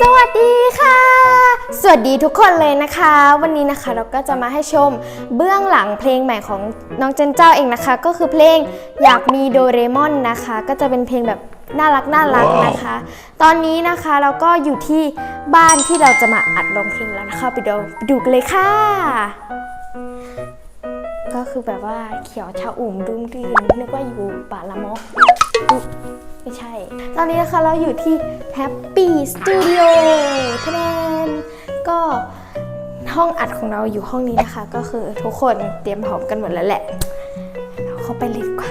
สวัสดีค่ะ สวัสดีทุกคนเลยนะคะ วันนี้นะคะเราก็จะมาให้ชมเบื้องหลังเพลงใหม่ของน้องเจนเจ้าเองนะคะ ก็คือเพลงอยากมีโดเรมอนนะคะ ก็จะเป็นเพลงแบบน่ารักน่ารักนะคะ ตอนนี้นะคะเราก็อยู่ที่บ้านที่เราจะมาอัดลงเพลงแล้วนะคะ ไปดูไปดูกันเลยค่ะ ก็คือแบบว่าเขียวชะอุ่มรุ่มรื่นนึกว่าอยู่ป่าละมอ ไม่ใช่ ตอนนี้นะคะเราอยู่ที่ Happy Studio ทะเลนก็ห้องอัดของเราอยู่ห้องนี้นะคะ ก็คือทุกคนเตรียมพร้อมกันหมดแล้วแหละ เราเข้าไปเลยดีกว่า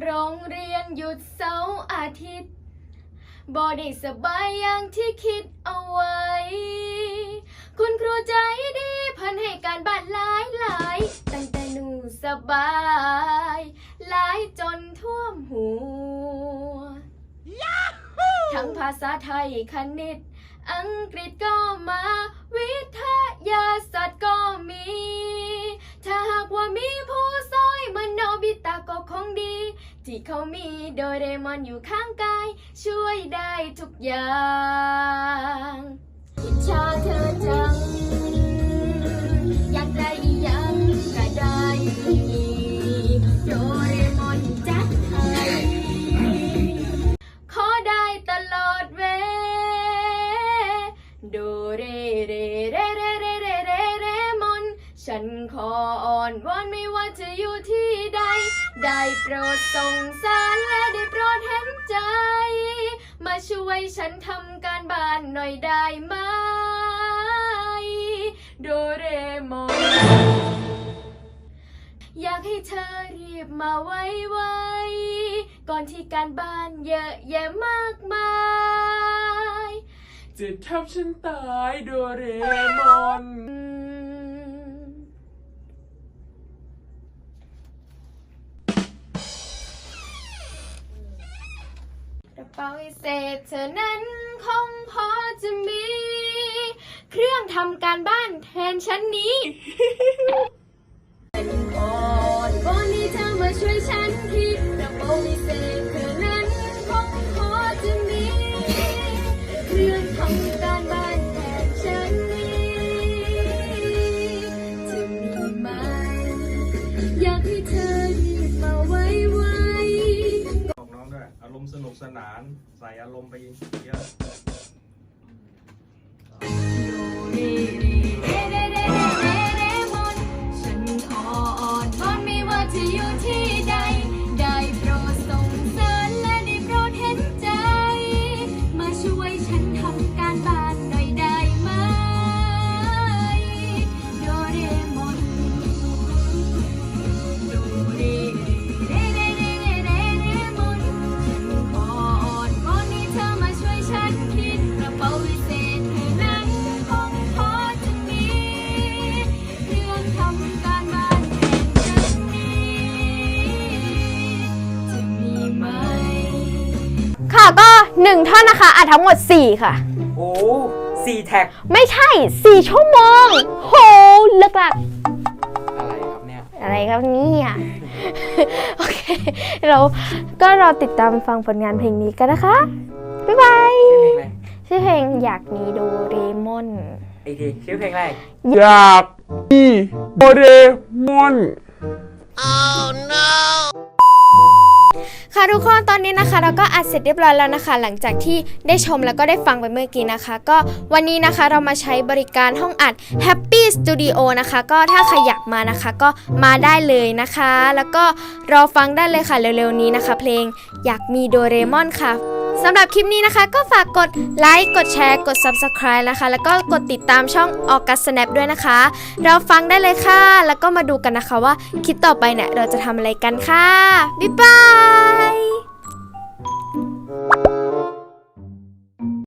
โรงเรียนหยุดเสาร์อาทิตย์บ่ได้สบายอย่างที่คิดเอาไว้ คุณครูใจดีเพันให้การบ้านหลายหลายๆตั้งแต่หนูสบายหลายจนท่วมหัว ทั้งภาษาไทยคณิต อังกฤษก็มา วิทยาศาสตร์ก็มี ที่เขามีโดเรมอนอยู่ข้างกาย ช่วยได้ทุกอย่าง ฉันขออ่อนวอนไม่ว่าจะอยู่ที่ใด ได้โปรดส่งสารและได้โปรดเห็นใจ มาช่วยฉันทำการบ้านหน่อยได้ไหม โดเรมอน อยากให้เธอรีบมาไวไวๆก่อนที่การบ้านเยอะแยะมากมายเจะทำฉันตายโดเรมอน กระเป๋าพิเศษเธอนั้นคงพอจะมี เครื่องทำการบ้านแทนชั้นนี้ นุกสนานใส่อารมณ์ไปเยอะ 1ท่อนนะคะอัดทั้งหมด 4 ค่ะ โอ้สี่แท็ก ไม่ใช่ 4 ชั่วโมง โหเลิกลักอะไรครับเนี่ย อะไรครับเนี่ยโอเค เราก็รอติดตามฟังผลงานเพลงนี้กันนะคะ บ๊ายบาย ชื่อเพลงอะไรชื่อเพลงอยากมีโดเรมอน อีกทีชื่อเพลงอะไร อยากมีโดเรมอน ค่ะทุกคนตอนนี้นะคะ เราก็อัดเสร็จเรียบร้อยแล้วนะคะ หลังจากที่ได้ชมแล้วก็ได้ฟังไปเมื่อกี้นะคะ ก็วันนี้นะคะเรามาใช้บริการห้องอัด Happy Studio นะคะ ก็ถ้าใครอยากมานะคะก็มาได้เลยนะคะ แล้วก็รอฟังได้เลยค่ะเร็วๆนี้นะคะ เพลงอยากมีโดเรมอนค่ะ สำหรับคลิปนี้นะคะ ก็ฝากกดไลค์กดแชร์ กด Subscribe นะคะ แล้วก็กดติดตามช่องออกกัสแนปด้วยนะคะ เราฟังได้เลยค่ะ แล้วก็มาดูกันนะคะว่าคลิปต่อไปเนี่ยเราจะทำอะไรกันค่ะ บ๊ายบาย